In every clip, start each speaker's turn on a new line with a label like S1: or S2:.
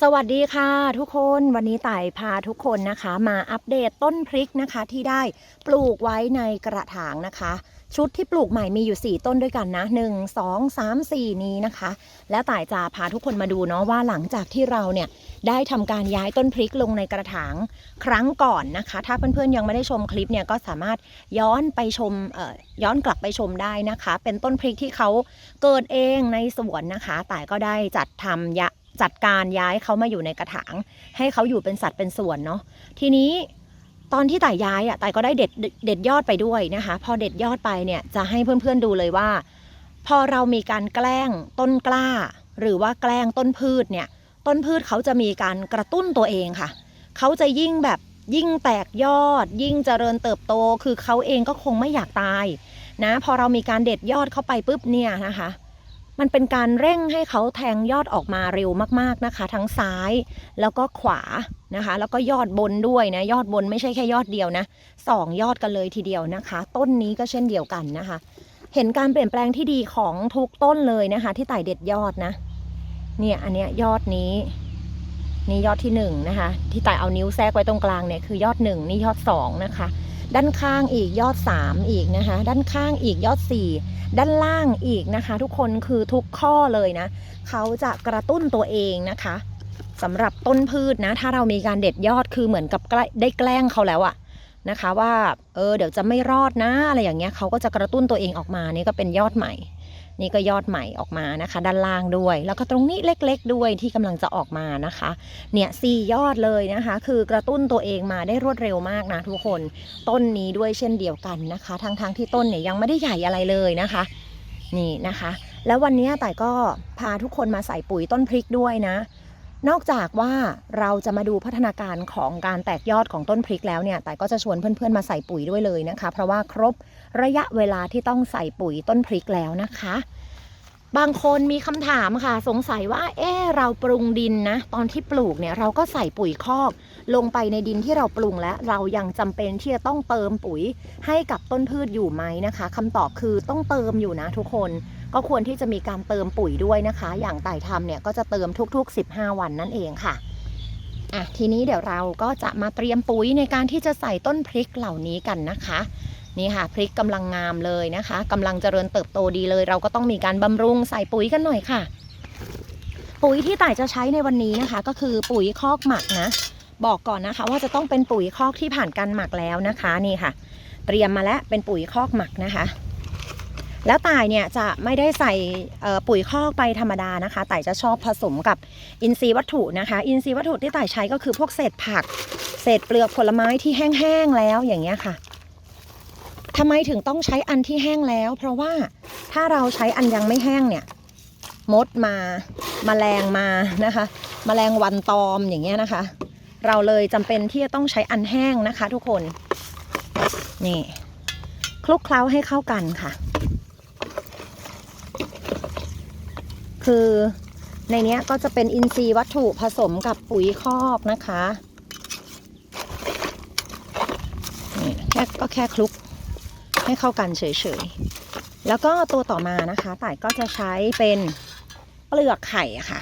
S1: สวัสดีค่ะทุกคนวันนี้ต่ายพาทุกคนนะคะ มาอัปเดตต้นพริกนะคะ ที่ได้ปลูกไว้ในกระถางนะคะ ชุดที่ปลูกใหม่มีอยู่ 4 ต้นด้วยกันนะ 1 2 3 4 นี้นะคะ แล้วต่ายจะพาทุกคนมาดูเนาะว่าหลังจากที่เราเนี่ยได้ทำการย้ายต้นพริกลงในกระถางครั้งก่อนนะคะ ถ้าเพื่อนๆยังไม่ได้ชมคลิปเนี่ยก็สามารถย้อนไปชมเอ่อย้อนกลับไปชมได้นะคะ เป็นต้นพริกที่เขาเกิดเองในสวนนะคะต่ายก็ได้จัดทำยะ จัดการย้ายเขามาอยู่ในกระถาง ให้เขาอยู่เป็นสัตว์เป็นส่วนเนาะทีนี้ตอนที่ต่ย้ายอะต่ก็ได้เด็ดเด็ดยอดไปด้วยนะคะ พอเด็ดยอดไปเนี่ยจะให้เพื่อนๆดูเลยว่า พอเรามีการแกล้งต้นกล้า หรือว่าแกล้งต้นพืชเนี่ย ต้นพืชเขาจะมีการกระตุ้นตัวเองค่ะ เขาจะยิ่งแบบยิ่งแตกยอด ยิ่งเจริญเติบโต คือเขาเองก็คงไม่อยากตายนะ พอเรามีการเด็ดยอดเข้าไปปุ๊บเนี่ยนะคะ มันเป็นการเร่งให้เขาแทงยอดออกมาเร็วมากๆนะคะ ทั้งซ้ายแล้วก็ขวานะคะ แล้วก็ยอดบนด้วยนะยอดบนไม่ใช่แค่ยอดเดียวนะสองยอดกันเลยทีเดียวนะคะ ต้นนี้ก็เช่นเดียวกันนะคะ เห็นการเปลี่ยนแปลงที่ดีของทุกต้นเลยนะคะ ที่ไต่เด็ดยอดนะเนี่ยอันเนี้ยยอดนี้นี่ยอดที่หนึ่งนะคะที่ไต่เอานิ้วแทรกไว้ตรงกลางเนี่ยคือยอดหนึ่งนี่ยอดสองนะคะ ด้านข้างอีกยอดสามอีกนะคะ ด้านข้างอีกยอดสี่ด้านล่างอีกนะคะ ทุกคนคือทุกข้อเลยนะ เขาจะกระตุ้นตัวเองนะคะสำหรับต้นพืชนะ ถ้าเรามีการเด็ดยอดคือเหมือนกับใกล้ได้แกล้งเขาแล้วอะนะคะว่าเออเดี๋ยวจะไม่รอดนะอะไรอย่างเงี้ยเขาก็จะกระตุ้นตัวเองออกมานี่ก็เป็นยอดใหม่ นี่ก็ยอดใหม่ออกมานะคะ ด้านล่างด้วย แล้วก็ตรงนี้เล็ก ๆ ด้วยที่กำลังจะออกมานะคะ เนี่ยสี่ยอดเลยนะคะ คือกระตุ้นตัวเองมาได้รวดเร็วมากนะทุกคนต้นนี้ด้วยเช่นเดียวกันนะคะ ทั้งๆที่ต้นเนี่ยยังไม่ได้ใหญ่อะไรเลยนะคะ นี่นะคะ แล้ววันนี้แต่ก็พาทุกคนมาใส่ปุ๋ยต้นพริกด้วยนะ นอกจากว่าเราจะมาดูพัฒนาการของการแตกยอดของต้นพริกแล้วเนี่ย แต่ก็จะชวนเพื่อนๆมาใส่ปุ๋ยด้วยเลยนะคะ เพราะว่าครบระยะเวลาที่ต้องใส่ปุ๋ยต้นพริกแล้วนะคะ บางคนมีคำถามค่ะ สงสัยว่า เอ๊ะเราปรุงดินนะ ตอนที่ปลูกเนี่ยเราก็ใส่ปุ๋ยคอก ลงไปในดินที่เราปรุงแล้ว เรายังจำเป็นที่จะต้องเติมปุ๋ยให้กับต้นพืชอยู่ไหมนะคะคำตอบคือต้องเติมอยู่นะทุกคน ก็ควรที่จะมีการเติมปุ๋ยด้วยนะคะ อย่างไต่ทำเนี่ยก็จะเติมทุกๆ 15 วันนั่นเองค่ะอะทีนี้เดี๋ยวเราก็จะมาเตรียมปุ๋ยในการที่จะใส่ต้นพริกเหล่านี้กันนะคะนี่ค่ะพริกกำลังงามเลยนะคะกำลังเจริญเติบโตดีเลย เราก็ต้องมีการบำรุงใส่ปุ๋ยกันหน่อยค่ะ ปุ๋ยที่ต่ายจะใช้ในวันนี้นะคะ ก็คือปุ๋ยคอกหมักนะ บอกก่อนนะคะ ว่าจะต้องเป็นปุ๋ยคอกที่ผ่านการหมักแล้วนะคะ นี่ค่ะ เตรียมมาแล้วเป็นปุ๋ยคอกหมักนะคะ แล้วต่ายเนี่ยจะไม่ได้ใส่ปุ๋ยคอกไปธรรมดานะคะต่ายจะชอบผสมกับอินทรีย์วัตถุนะคะ อินทรีย์วัตถุที่ต่ายใช้ก็คือพวกเศษผัก เศษเปลือกผลไม้ที่แห้งๆแล้วอย่างเงี้ยค่ะทำไมถึงต้องใช้อันที่แห้งแล้ว เพราะว่าถ้าเราใช้อันยังไม่แห้งเนี่ยมดมาแมลงมานะคะแมลงวันตอมอย่างเงี้ยนะคะ เราเลยจำเป็นที่จะต้องใช้อันแห้งนะคะ ทุกคนนี่คลุกเคล้าให้เข้ากันค่ะ คือในนี้ก็จะเป็นอินทรีย์วัตถุผสมกับปุ๋ยคอกนะคะนี่แค่ก็แค่คลุกให้เข้ากันเฉยๆ แล้วก็ตัวต่อมานะคะต่ายก็จะใช้เป็นเปลือกไข่ค่ะ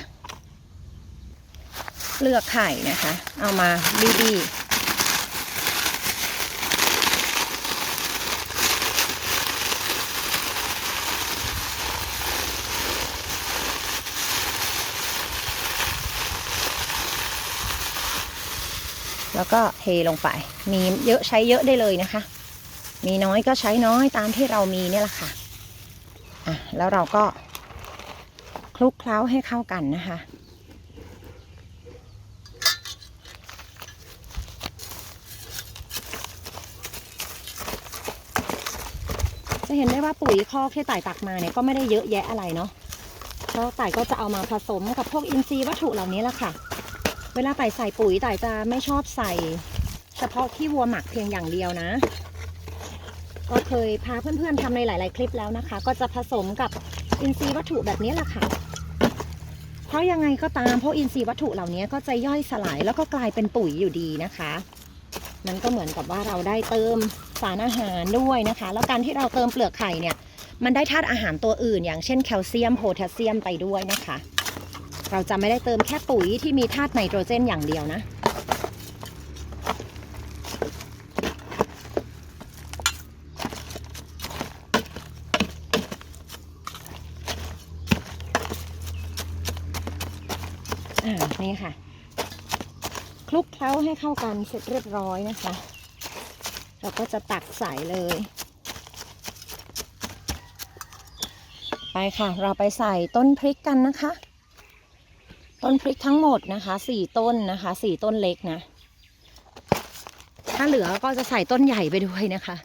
S1: เปลือกไข่นะคะ เอามาบีๆ แล้วก็เทลงไป มีเยอะใช้เยอะได้เลยนะคะ มีน้อยก็ใช้น้อยตามที่เรามีเนี่ยแหละค่ะอะ แล้วเราก็คลุกเคล้าให้เข้ากันนะคะจะเห็นได้ว่าปุ๋ยคอกที่ต่ายตักมาเนี่ยก็ไม่ได้เยอะแยะอะไรเนาะเพราะต่ายก็จะเอามาผสมกับพวกอินทรีย์วัตถุเหล่านี้แหละค่ะ เวลาไต่ใส่ปุ๋ยไต่จะไม่ชอบใส่ เฉพาะขี้วัวหมักเพียงอย่างเดียวนะ ก็เคยพาเพื่อนๆทำในหลาย ๆ คลิปแล้วนะคะ ก็จะผสมกับอินทรีย์วัตถุแบบนี้แหละค่ะ เพราะยังไงก็ตามพวกอินทรีย์วัตถุเหล่านี้ก็จะย่อยสลายแล้วก็กลายเป็นปุ๋ยอยู่ดีนะคะมันก็เหมือนกับว่าเราได้เติมสารอาหารด้วยนะคะ แล้วการที่เราเติมเปลือกไข่เนี่ย มันได้ธาตุอาหารตัวอื่น อย่างเช่นแคลเซียมโพแทสเซียมไปด้วยนะคะ เราจะไม่ได้เติมแค่ปุ๋ยที่มีธาตุไนโตรเจนอย่างเดียวนะอ่านี่ค่ะ คลุกเคล้าให้เข้ากันเสร็จเรียบร้อยนะคะ เราก็จะตักใส่เลย ไปค่ะ เราไปใส่ต้นพริกกันนะคะ ต้นพริกทั้งหมดนะคะสี่ต้นนะคะสี่ต้นเล็กนะ ถ้าเหลือก็จะใส่ต้นใหญ่ไปด้วยนะคะ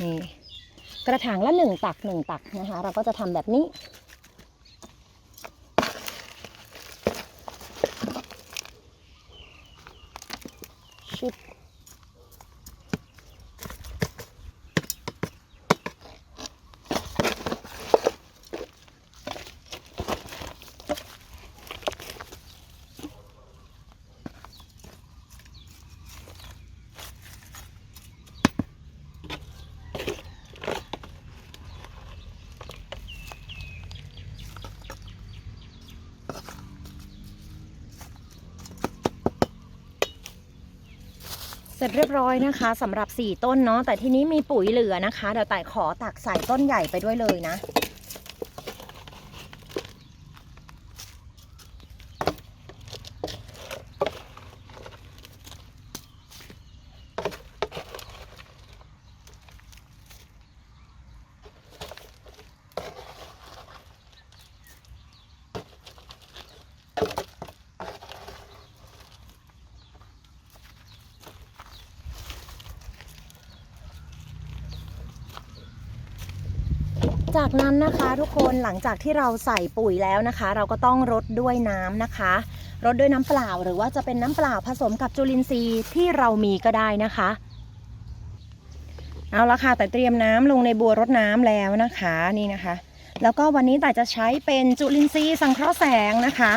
S1: นี่กระถางละหนึ่งตักหนึ่งตักนะคะ เราก็จะทำแบบนี้ชุด ร็จเรียบร้อยนะคะสำหรับ 4 ต้นเนาะแต่ทีนี้มีปุ๋ยเหลือนะคะเดี๋ยวแต่ขอตักใส่ต้นใหญ่ไปด้วยเลยนะ จากนั้นนะคะทุกคนหลังจากที่เราใส่ปุ๋ยแล้วนะคะ เราก็ต้องรดด้วยน้ำนะคะรดด้วยน้ำเปล่าหรือว่าจะเป็นน้ำเปล่าผสมกับจุลินทรีย์ที่เรามีก็ได้นะคะเอาละค่ะแต่เตรียมน้ำลงในบัวรดน้ำแล้วนะคะนี่นะคะ แล้วก็วันนี้แต่จะใช้เป็นจุลินทรีย์สังเคราะห์แสงนะคะ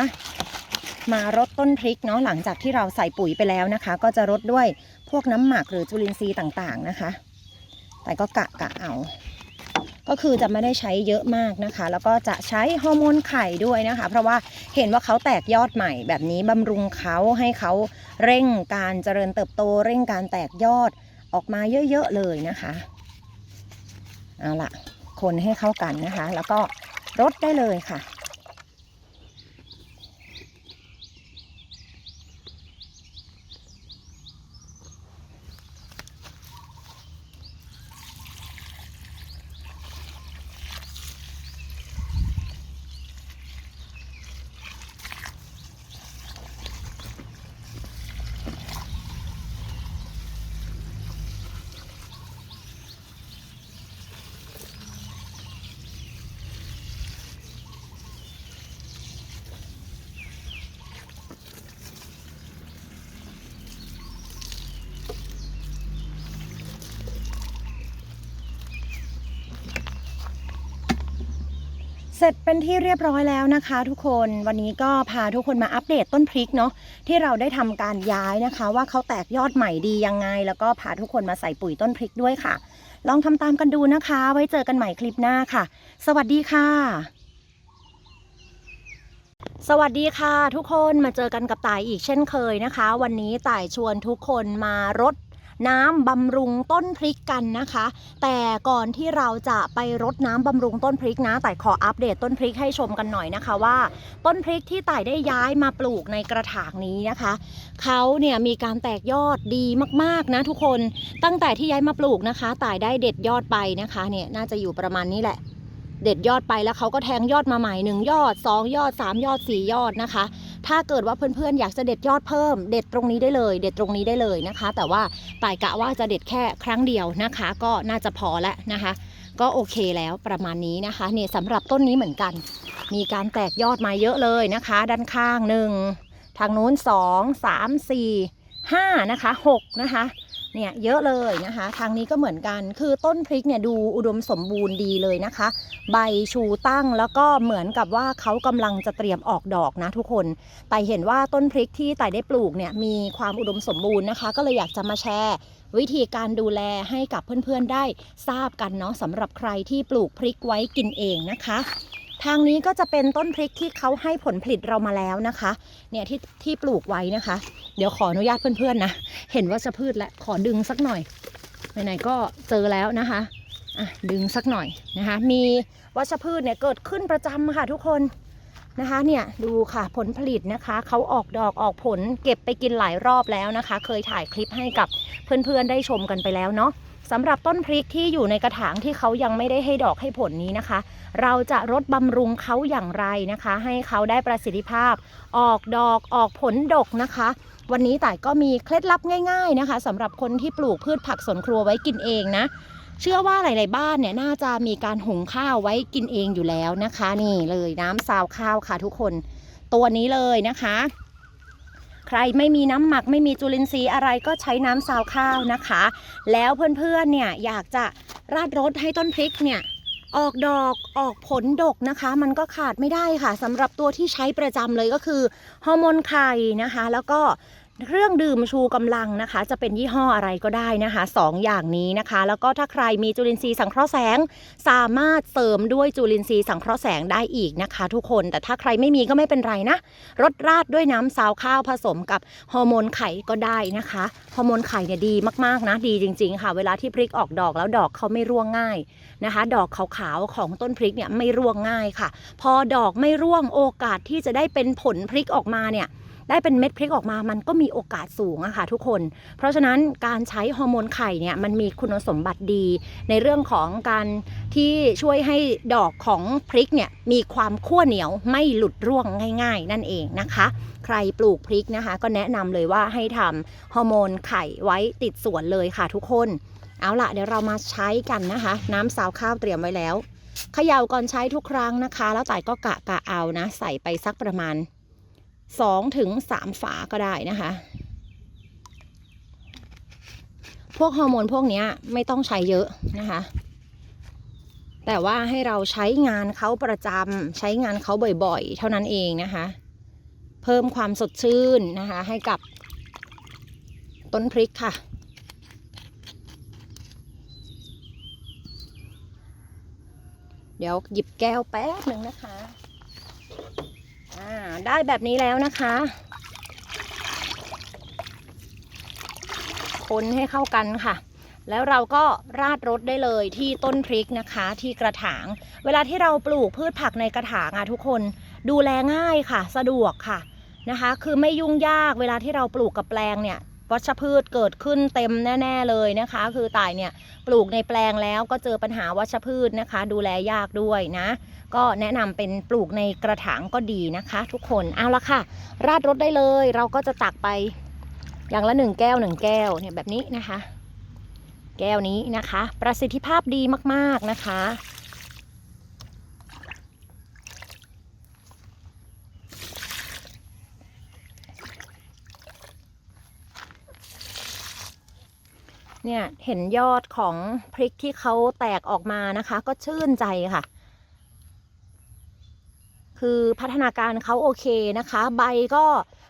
S1: มารดต้นพริกเนาะหลังจากที่เราใส่ปุ๋ยไปแล้วนะคะ ก็จะรดด้วยพวกน้ำหมักหรือจุลินทรีย์ต่างๆนะคะ แต่ก็กะกะเอา ก็คือจะไม่ได้ใช้เยอะมากนะคะ แล้วก็จะใช้ฮอร์โมนไข่ด้วยนะคะ เพราะว่าเห็นว่าเขาแตกยอดใหม่แบบนี้บำรุงเขาให้เขาเร่งการเจริญเติบโต เร่งการแตกยอดออกมาเยอะๆเลยนะคะเอาละคนให้เข้ากันนะคะ แล้วก็รดได้เลยค่ะ เสร็จเป็นที่เรียบร้อยแล้วนะคะ ทุกคนวันนี้ก็พาทุกคนมาอัปเดตต้นพริกเนาะที่เราได้ทำการย้ายนะคะ ว่าเขาแตกยอดใหม่ดียังไง แล้วก็พาทุกคนมาใส่ปุ๋ยต้นพริกด้วยค่ะ ลองทำตามกันดูนะคะ ไว้เจอกันใหม่คลิปหน้าค่ะ สวัสดีค่ะ สวัสดีค่ะ ทุกคนมาเจอกันกับต่ายอีกเช่นเคยนะคะ วันนี้ต่ายชวนทุกคนมารด น้ำบำรุงต้นพริกกันนะคะ แต่ก่อนที่เราจะไปรดน้ำบำรุงต้นพริกนะ แต่ขออัปเดตต้นพริกให้ชมกันหน่อยนะคะว่า ต้นพริกที่ต่ายได้ย้ายมาปลูกในกระถางนี้นะคะเขาเนี่ยมีการแตกยอดดีมากๆนะทุกคนตั้งแต่ที่ย้ายมาปลูกนะคะต่ายได้เด็ดยอดไปนะคะเนี่ยน่าจะอยู่ประมาณนี้แหละ เด็ดยอดไปแล้วเขาก็แทงยอดมาใหม่หนึ่งยอด2ยอด3ยอด4ยอดนะคะ ถ้าเกิดว่าเพื่อนๆอยากจะเด็ดยอดเพิ่ม เด็ดตรงนี้ได้เลย เด็ดตรงนี้ได้เลยนะคะ แต่ว่าต่ายกะว่าจะเด็ดแค่ครั้งเดียวนะคะ ก็น่าจะพอแล้วนะคะ ก็โอเคแล้วประมาณนี้นะคะเนี่ยสำหรับต้นนี้เหมือนกัน มีการแตกยอดมาเยอะเลยนะคะ ด้านข้างหนึ่งทางนู้นสองสามสี่ห้านะคะหกนะคะ เนี่ยเยอะเลยนะคะ ทางนี้ก็เหมือนกัน คือต้นพริกเนี่ยดูอุดมสมบูรณ์ดีเลยนะคะ ใบชูตั้งแล้วก็เหมือนกับว่าเขากำลังจะเตรียมออกดอกนะทุกคน แต่เห็นว่าต้นพริกที่แต่ได้ปลูกเนี่ยมีความอุดมสมบูรณ์นะคะ ก็เลยอยากจะมาแชร์วิธีการดูแลให้กับเพื่อนๆได้ทราบกันเนาะสำหรับใครที่ปลูกพริกไว้กินเองนะคะ ทางนี้ก็จะเป็นต้นพริกที่เขาให้ผลผลิตเรามาแล้วนะคะ เนี่ยที่ที่ปลูกไว้นะคะ เดี๋ยวขออนุญาตเพื่อนๆนะ เห็นว่าจะพืชและขอดึงสักหน่อยไหนๆก็เจอแล้วนะคะอะดึงสักหน่อยนะคะ มีวัชพืชเนี่ยเกิดขึ้นประจำค่ะทุกคนนะคะเนี่ยดูค่ะผลผลิตนะคะเขาออกดอกออกผลเก็บไปกินหลายรอบแล้วนะคะ เคยถ่ายคลิปให้กับเพื่อนๆได้ชมกันไปแล้วเนาะ สำหรับต้นพริกที่อยู่ในกระถางที่เขายังไม่ได้ให้ดอกให้ผลนี้นะคะ เราจะรดบำรุงเขาอย่างไรนะคะ ให้เขาได้ประสิทธิภาพ ออกดอกออกผลดกนะคะ วันนี้ต่ายก็มีเคล็ดลับง่าย ๆนะคะสำหรับคนที่ปลูกพืชผักสวนครัวไว้กินเองนะ เชื่อว่าหลาย ๆ บ้านเนี่ยน่าจะมีการหุงข้าวไว้กินเองอยู่แล้วนะคะ นี่เลยน้ำซาวข้าวค่ะทุกคน ตัวนี้เลยนะคะ รไม่มีน้ำหมักไม่มีจุลินทรีย์อะไรก็ใช้น้ำซาวข้าวนะคะ แล้วเพื่อนๆเนี่ยอยากจะราดรสให้ต้นพริกเนี่ยออกดอกออกผลดกนะคะ มันก็ขาดไม่ได้ค่ะสำหรับตัวที่ใช้ประจำเลยก็คือฮอร์โมนไข่นะคะ แล้วก็ เครื่องดื่มชูกำลังนะคะ จะเป็นยี่ห้ออะไรก็ได้นะคะสองอย่างนี้นะคะ แล้วก็ถ้าใครมีจุลินทรีย์สังเคราะห์แสง สามารถเสริมด้วยจุลินทรีย์สังเคราะห์แสงได้อีกนะคะ ทุกคนแต่ถ้าใครไม่มีก็ไม่เป็นไรนะรดราดด้วยน้ำซาวข้าวผสมกับฮอร์โมนไข่ก็ได้นะคะฮอร์โมนไข่เนี่ยดีมากๆนะดีจริง ๆ ค่ะ เวลาที่พริกออกดอกแล้วดอกเขาไม่ร่วงง่ายนะคะ ดอกขาวๆของต้นพริกเนี่ยไม่ร่วงง่ายค่ะ พอดอกไม่ร่วงโอกาสที่จะได้เป็นผลพริกออกมาเนี่ย ได้เป็นเม็ดพริกออกมามันก็มีโอกาสสูงอะค่ะทุกคน เพราะฉะนั้นการใช้ฮอร์โมนไข่เนี่ยมันมีคุณสมบัติดี ในเรื่องของการที่ช่วยให้ดอกของพริกเนี่ยมีความขั้วเหนียวไม่หลุดร่วงง่าย ๆ นั่นเองนะคะ ใครปลูกพริกนะคะ ก็แนะนำเลยว่าให้ทำฮอร์โมนไข่ไว้ติดสวนเลยค่ะทุกคน เอาละเดี๋ยวเรามาใช้กันนะคะ น้ำซาวข้าวเตรียมไว้แล้วเขย่าก่อนใช้ทุกครั้งนะคะ แล้วต่ายก็กะกะเอานะ ใส่ไปสักประมาณ 2ถึง3ฝาก็ได้นะคะ พวกฮอร์โมนพวกนี้ไม่ต้องใช้เยอะนะคะ แต่ว่าให้เราใช้งานเขาประจำใช้งานเขาบ่อยๆ เท่านั้นเองนะคะ เพิ่มความสดชื่นนะคะ ให้กับต้นพริกค่ะเดี๋ยวหยิบแก้วแป๊บหนึ่งนะคะ อ่าได้แบบนี้แล้วนะคะ คนให้เข้ากันค่ะ แล้วเราก็ราดรสได้เลยที่ต้นพริกนะคะที่กระถาง เวลาที่เราปลูกพืชผักในกระถางอะทุกคนดูแลง่ายค่ะ สะดวกค่ะนะคะ คือไม่ยุ่งยากเวลาที่เราปลูกกับแปลงเนี่ยวัชพืชเกิดขึ้นเต็มแน่ ๆ เลยนะคะ คือตายเนี่ยปลูกในแปลงแล้วก็เจอปัญหาวัชพืชนะคะ ดูแลยากด้วยนะ ก็แนะนำเป็นปลูกในกระถางก็ดีนะคะ ทุกคนเอาละค่ะ ราดรสได้เลย เราก็จะตักไปอย่างละหนึ่งแก้วหนึ่งแก้วเนี่ยแบบนี้นะคะ แก้วนี้นะคะ ประสิทธิภาพดีมากๆนะคะเนี่ยเห็นยอดของพริกที่เขาแตกออกมานะคะ ก็ชื่นใจค่ะ คือพัฒนาการเขาโอเคนะคะ ใบก็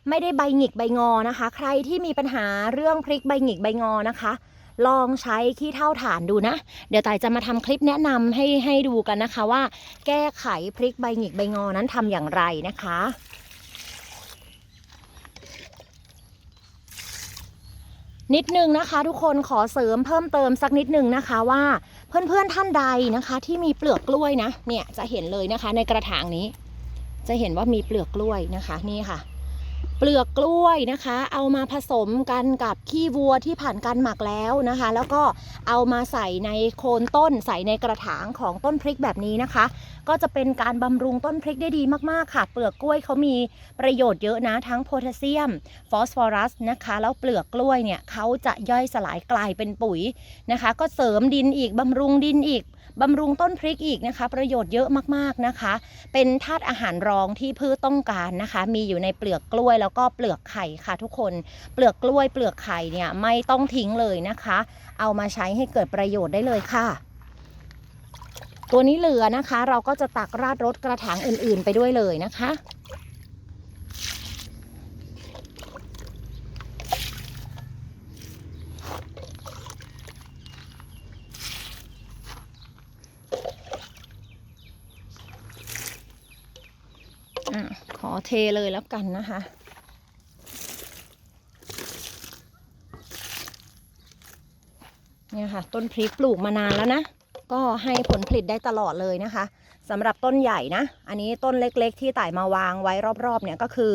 S1: ไม่ได้ใบหงิกใบงอนะคะ ใครที่มีปัญหาเรื่องพริกใบหงิกใบงอนะคะ ลองใช้ขี้เท่าฐานดูนะ เดี๋ยวต่ายจะมาทำคลิปแนะนำให้ให้ดูกันนะคะว่า แก้ไขพริกใบหงิกใบงอนั้นทำอย่างไรนะคะนิดนึงนะคะทุกคนขอเสริมเพิ่มเติมสักนิดนึงนะคะว่าเพื่อนๆท่านใดนะคะ ที่มีเปลือกกล้วยนะเนี่ยจะเห็นเลยนะคะในกระถางนี้ จะเห็นว่ามีเปลือกกล้วยนะคะนี่ค่ะ เปลือกกล้วยนะคะ เอามาผสมกันกับขี้วัวที่ผ่านการหมักแล้วนะคะ แล้วก็เอามาใส่ในโคนต้นใส่ในกระถางของต้นพริกแบบนี้นะคะก็จะเป็นการบำรุงต้นพริกได้ดีมากๆค่ะ เปลือกกล้วยเขามีประโยชน์เยอะนะทั้งโพแทสเซียม ฟอสฟอรัสนะคะ แล้วเปลือกกล้วยเนี่ยเขาจะย่อยสลายกลายเป็นปุ๋ยนะคะ ก็เสริมดินอีกบำรุงดินอีกบำรุงต้นพริกอีกนะคะ ประโยชน์เยอะมากๆนะคะ เป็นธาตุอาหารรองที่พืชต้องการนะคะ มีอยู่ในเปลือกกล้วยแล้วก็เปลือกไข่ค่ะ ทุกคนเปลือกกล้วยเปลือกไข่เนี่ยไม่ต้องทิ้งเลยนะคะ เอามาใช้ให้เกิดประโยชน์ได้เลยค่ะ ตัวนี้เหลือนะคะ เราก็จะตักราดรสกระถางอื่นๆไปด้วยเลยนะคะ ขอเทเลยแล้วกันนะคะเนี่ยค่ะ ต้นพริกปลูกมานานแล้วนะ ก็ให้ผลผลิตได้ตลอดเลยนะคะสำหรับต้นใหญ่นะ อันนี้ต้นเล็กๆ ที่ต่ายมาวางไว้รอบๆเนี่ยก็คือ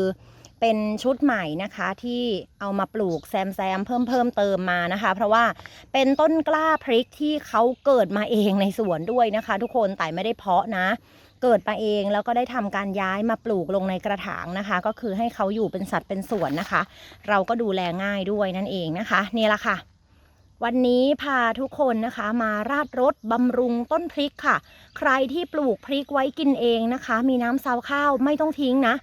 S1: เป็นชุดใหม่นะคะที่เอามาปลูกแซมแซมเพิ่มเพิ่มเติมมานะคะ เพราะว่าเป็นต้นกล้าพริกที่เขาเกิดมาเองในสวนด้วยนะคะ ทุกคนแต่ไม่ได้เพาะนะ เกิดมาเองแล้วก็ได้ทำการย้ายมาปลูกลงในกระถางนะคะ ก็คือให้เขาอยู่เป็นสัตว์เป็นส่วนนะคะ เราก็ดูแลง่ายด้วยนั่นเองนะคะนี่แหละค่ะ วันนี้พาทุกคนนะคะมาราดรสบำรุงต้นพริกค่ะ ใครที่ปลูกพริกไว้กินเองนะคะ มีน้ำซาวข้าวไม่ต้องทิ้งนะ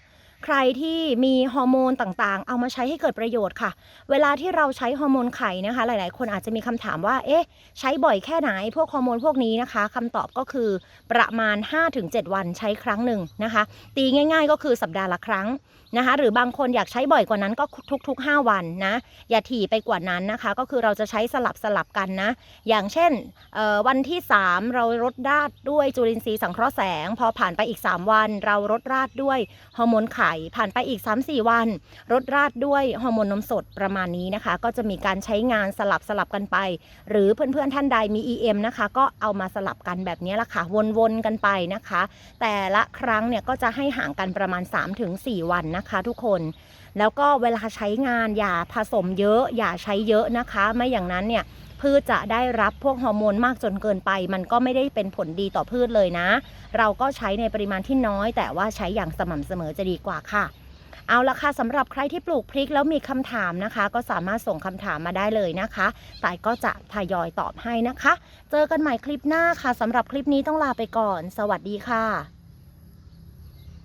S1: ใครที่มีฮอร์โมนต่างๆ เอามาใช้ให้เกิดประโยชน์ค่ะ เวลาที่เราใช้ฮอร์โมนไข่นะคะ หลายๆ คนอาจจะมีคำถามว่า เอ๊ะ ใช้บ่อยแค่ไหน พวกฮอร์โมนพวกนี้นะคะคำตอบก็คือประมาณ 5-7 วันใช้ครั้งหนึ่งนะคะ ตีง่ายๆ ก็คือสัปดาห์ละครั้งนะคะ หรือบางคนอยากใช้บ่อยกว่านั้นก็ทุก ๆ 5 วันนะ อย่าถี่ไปกว่านั้นนะคะ ก็คือเราจะใช้สลับสลับกันนะ อย่างเช่นวันที่ 3 เรารดราดด้วยจุลินทรีย์สังเคราะห์แสง พอผ่านไปอีก 3 วัน เรารดราดด้วยฮอร์โมนไข่ผ่านไปอีก 3-4 วันรดราดด้วยฮอร์โมนนมสดประมาณนี้นะคะ ก็จะมีการใช้งานสลับสลับกันไป หรือเพื่อนๆท่านใดมี EM นะคะ ก็เอามาสลับกันแบบนี้ละค่ะ วนๆกันไปนะคะ แต่ละครั้งเนี่ยก็จะให้ห่างกันประมาณ 3-4 วันนะคะทุกคน แล้วก็เวลาใช้งานอย่าผสมเยอะอย่าใช้เยอะนะคะ ไม่อย่างนั้นเนี่ย พืชจะได้รับพวกฮอร์โมนมากจนเกินไป มันก็ไม่ได้เป็นผลดีต่อพืชเลยนะ เราก็ใช้ในปริมาณที่น้อย แต่ว่าใช้อย่างสม่ำเสมอจะดีกว่าค่ะ เอาละค่ะสำหรับใครที่ปลูกพริกแล้วมีคำถามนะคะ ก็สามารถส่งคำถามมาได้เลยนะคะแต่ก็จะทยอยตอบให้นะคะ เจอกันใหม่คลิปหน้าค่ะสำหรับคลิปนี้ต้องลาไปก่อน สวัสดีค่ะ